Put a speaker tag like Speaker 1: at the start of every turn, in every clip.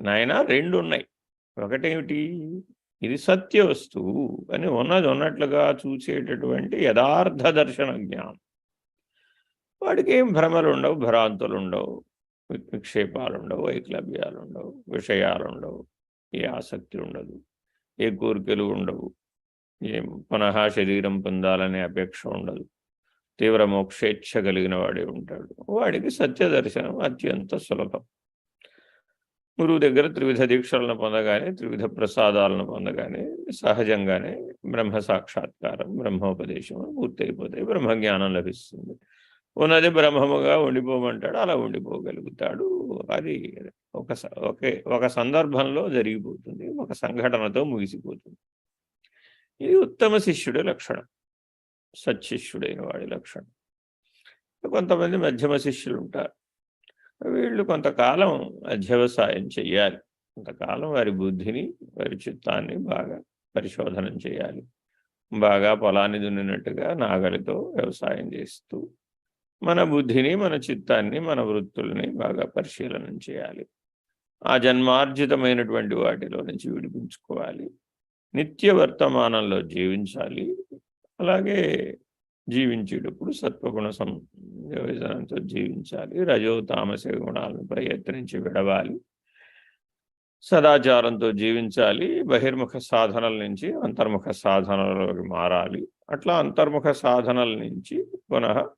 Speaker 1: నాయన రెండు ఉన్నాయి ఒకటేమిటి? ఇది సత్య వస్తువు అని ఉన్నది ఉన్నట్లుగా చూసేటటువంటి యథార్థ దర్శన జ్ఞానం. వాడికి ఏం భ్రమలు ఉండవు భ్రాంతులు ఉండవు విక్షేపాలు ఉండవు వైక్లభ్యాలు ఉండవు విషయాలు ఉండవు ఏ ఆసక్తి ఉండదు ఏ కోరికలు ఉండవు ఏం పునః శరీరం పొందాలనే అపేక్ష ఉండదు. తీవ్ర మోక్షేచ్ఛ కలిగిన వాడే ఉంటాడు. వాడికి సత్య దర్శనం అత్యంత సులభం. గురువు దగ్గర త్రివిధ దీక్షలను పొందగానే త్రివిధ ప్రసాదాలను పొందగానే సహజంగానే బ్రహ్మ సాక్షాత్కారం బ్రహ్మోపదేశం పూర్తయిపోతాయి బ్రహ్మజ్ఞానం లభిస్తుంది. ఉన్నది బ్రహ్మముగా ఉండిపోమంటాడు అలా ఉండిపోగలుగుతాడు. అది ఒక ఒకే ఒక సందర్భంలో జరిగిపోతుంది ఒక సంఘటనతో ముగిసిపోతుంది. ఇది ఉత్తమ శిష్యుడి లక్షణం సత్శిష్యుడైన వాడి లక్షణం. కొంతమంది మధ్యమ శిష్యులు ఉంటారు. వీళ్ళు కొంతకాలం అధ్యవసాయం చేయాలి కొంతకాలం వారి బుద్ధిని వారి చిత్తాన్ని బాగా పరిశోధనం చేయాలి బాగా పొలాన్ని దున్నినట్టుగా నాగలితో వ్యవసాయం చేస్తూ మన బుద్ధిని మన చిత్తాన్ని మన వృత్తుల్ని బాగా పరిశీలనం చేయాలి ఆ జన్మార్జితమైనటువంటి వాటిలో నుంచి విడిపించుకోవాలి. నిత్య వర్తమానంలో జీవించాలి. అలాగే జీవించేటప్పుడు సత్వగుణ సంయోజనంతో జీవించాలి. రజో తామస గుణాలను ప్రయత్నించి విడవాలి. సదాచారంతో జీవించాలి. బహిర్ముఖ సాధనల నుంచి అంతర్ముఖ సాధనలోకి మారాలి. అట్లా అంతర్ముఖ సాధనల నుంచి పునః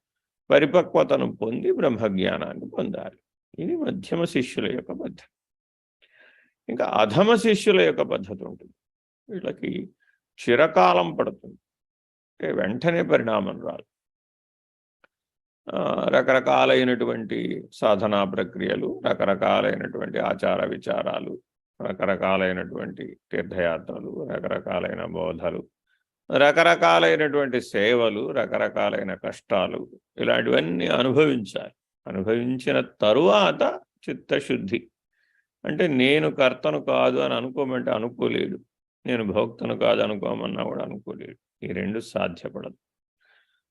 Speaker 1: పరిపక్వతను పొంది బ్రహ్మజ్ఞానాన్ని పొందాలి. ఇది మధ్యమ శిష్యుల యొక్క పద్ధతి. ఇంకా అధమ శిష్యుల యొక్క పద్ధతి ఉంటుంది. వీళ్ళకి చిరకాలం పడుతుంది. వెంటనే పరిణామం రాదు. రకరకాలైనటువంటి సాధనా ప్రక్రియలు రకరకాలైనటువంటి ఆచార విచారాలు రకరకాలైనటువంటి తీర్థయాత్రలు రకరకాలైన బోధలు రకరకాలైనటువంటి సేవలు రకరకాలైన కష్టాలు ఇలాంటివన్నీ అనుభవించాలి. అనుభవించిన తరువాత చిత్తశుద్ధి. అంటే నేను కర్తను కాదు అని అనుకోమంటే అనుకోలేడు నేను భోక్తను కాదు అనుకోమన్నా కూడా అనుకోలేడు ఈ రెండు సాధ్యపడదు.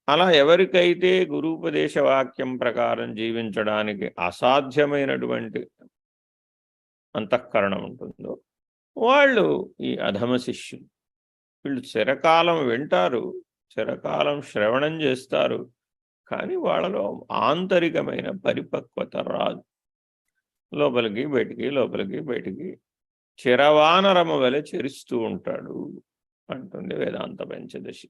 Speaker 1: అలా ఎవరికైతే గురూపదేశ వాక్యం ప్రకారం జీవించడానికి అసాధ్యమైనటువంటి అంతఃకరణం ఉంటుందో వాళ్ళు ఈ అధమ శిష్యులు. వీళ్ళు చిరకాలం వింటారు చిరకాలం శ్రవణం చేస్తారు కానీ వాళ్ళలో ఆంతరికమైన పరిపక్వత రాదు. లోపలికి బయటికి లోపలికి బయటికి చిరవానరము వలె చెరుస్తూ ఉంటాడు అంటుంది వేదాంత పంచదశి.